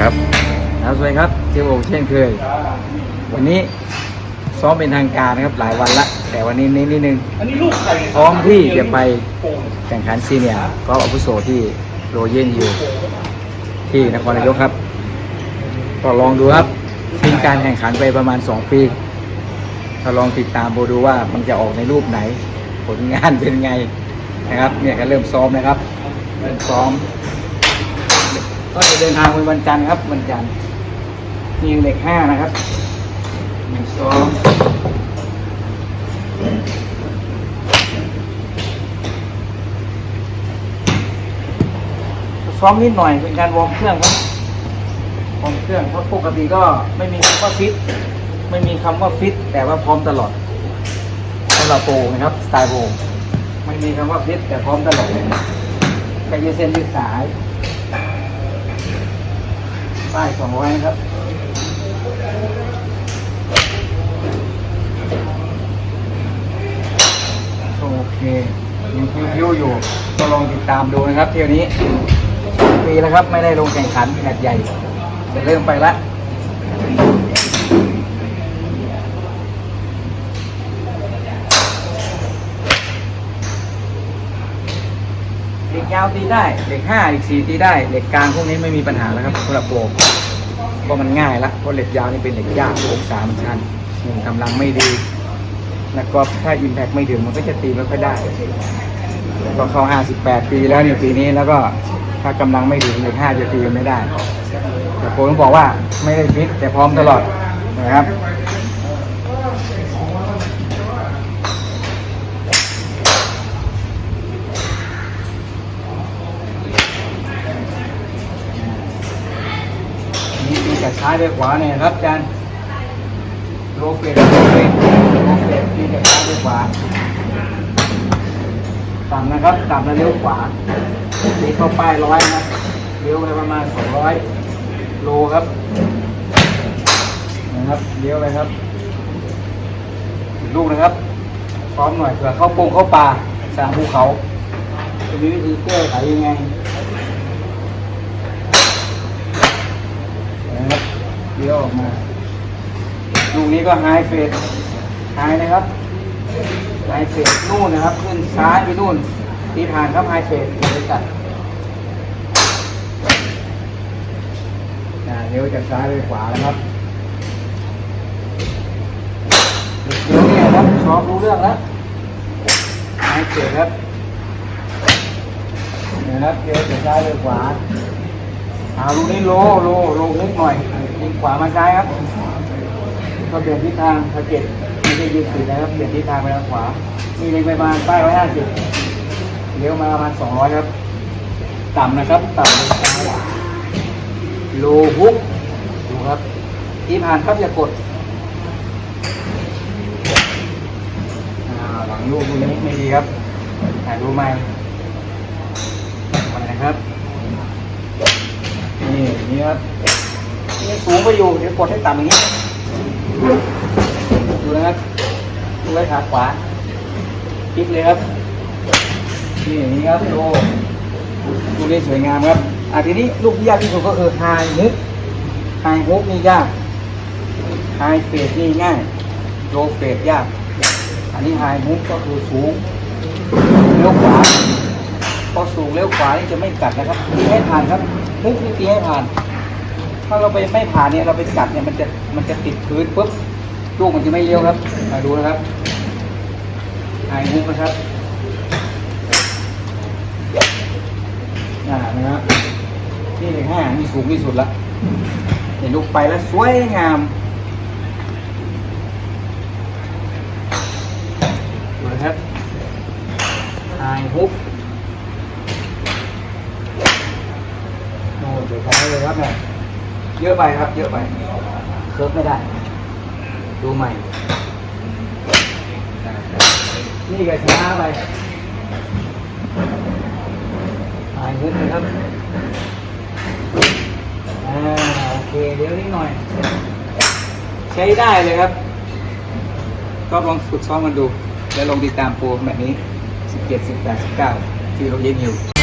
ครับครับสวัสดีครับเจ้าโอเช่นเคย วันนี้ซ้อมเป็นทางการนะครับหลายวันละ แต่วันนี้นิดนิดนึงอันนี้ลูกใครเนี่ยพร้อมที่จะไปแข่งขันซีเนียร์ก็อาวุโสที่โรเยนอยู่ ที่นครนายกครับ ก็ลองดูครับทิ้งการแข่งขันไปประมาณ 2 ปีก็ลองติดตามโบดูว่ามันจะออกในรูปไหน ผลงานเป็นไงนะครับ เนี่ยก็เริ่มซ้อมนะครับ เริ่มซ้อม ก็จะเดินทางวันจันทร์ครับ วันจันทร์มีเหล็กห้านะครับหนึ่งสองซ้อมนิดหน่อยเป็นการวอร์มเครื่องครับวอร์มเครื่องเพราะปกติก็ไม่มีคำว่าฟิต ไม่มีคำว่าฟิต แต่ว่าพร้อมตลอดสำหรับโปรนะครับสไตล์โปรไม่มีคำว่าฟิตแต่พร้อมตลอดแค่ยืดเส้นยืดสาย ป้ายสองร้อยนะครับโอเคยังคิวๆอยู่ก็ลองติดตามดูนะครับ เที่ยวนี้สองปีแล้วครับไม่ได้ลงแข่งขันแมตช์ใหญ่จะเริ่มไปละเหล็ กยาวตีได้ เหล็กห้าเหล็กสี่ตีได้ เหล็กกลางพวกนี้ไม่มีปัญหาแล้วครับสำหรับโปรเพราะมันง่ายละเพราะเหล็กยาวนี่เป็นเหล็กยากองศามันชันหนึ่งกำลังไม่ดีแล้วก็ถ้าอิมแพกไม่ถึงมันก็จะตีไม่ค่อยได้ก็เข้า 58 ปีแล้วเนี่ยปีนี้แล้วก็ถ้ากำลังไม่ถึงเลย5จะตีไม่ได้ แต่ผมต้องบอกว่าไม่ได้ฟิตแต่พร้อมตลอดนะครับ นี่ตี จากซ้ายไปขวาเนี่ยครับอาจารย์โลเฟตโลเฟตโลเฟตที่จะซ้ายไปขวาต่ำนะครับต่ำแล้วเลี้ยวขวาตีเข้าป้ายร้อยนะเลี้ยวไปประมาณสองร้อยโลครับนะครับเลี้ยวไปครับลูกนะครับ พร้อมหน่อยเผื่อเข้าปงเข้าป่าสามภูเขาจะมีวิธีแก้ไขยังไงนะครับเลี้ยว ออกมา ลูกนี้ก็ไฮเฟสไฮนะครับไฮเฟสนู่นนะครับ ขึ้นซ้ายไปนู่นตีผ่านครับไฮเฟสเลยจัดเลี้ยวจากซ้ายไปขวานะครับเดี๋ยวเนี่ยครับชอบรู้เรื่องแล้วไฮเฟสครับนะครับเลี้ยวจากซ้ายไปขวาเอาลูกนี้โลโลโลลึกหน่อย ขวามาซ้ายครับก็เปลี่ยนทิศทางสะเก็ดไม่ใช่ยืนติดนะครับเปลี่ยนทิศทางไปทางขวามีเล็งไปประมาณป้ายร้อยห้าสิบเลี้ยวมาประมาณสองร้อยครับ ต่ำนะครับต่ำลยซ้าโลฮุกดูครับที่ผ่านครับอย่ากดหลังลูกลูกนี้ไม่ดีครับถ่ายรูปใหม่มานะครับนี่นี่ครับ นี่สูงไปอยู่ เดี๋ยวกดให้ต่ำอย่างนี้ ดูนะครับดูไว้ขาขวาคลิกเลยครับ นี่อย่างนี้ครับดูดูได้สวยงามครับ อะทีนี้ลูกที่ยากที่สุดก็คือไฮฮุกไฮฮุกนี่ยากไฮเฟสนี่ง่ายโลเฟสยาก อันนี้ไฮฮุกก็คือสูงเลี้ยวขวาพอสูงเลี้ยวขวานี่จะไม่กัดนะครับตีให้ผ่านครับฮุกนี่ตีให้ผ่าน ถ้าเราไปไม่ผ่านเนี่ยเราไปกัดเนี่ยมันจะมันจะติดพื้นปุ๊บลูกมันจะไม่เลี้ยวครับมาดูนะครับหายมุกนะครับอ่านะครับนี่เลยห้านี่สูงที่สุดละเห็นลูกไปแล้วสวยงามดูนะครับหายฮุกโน่นเดี๋ยวใช้เลยครับเนี่ย เยอะไปครับ เยอะไปเคิร์ฟไม่ได้ ดูใหม่ นี่ก็ช้าไปถ่ายขึ้นนะครับอ่าโอเค เดี๋ยวนิดหน่อย ใช้ได้เลยครับ ก็ลองฝึกซ้อมกันดู แล้วลองติดตามโปรแบบนี้ 17 18 19 ที่เราเย็นอยู่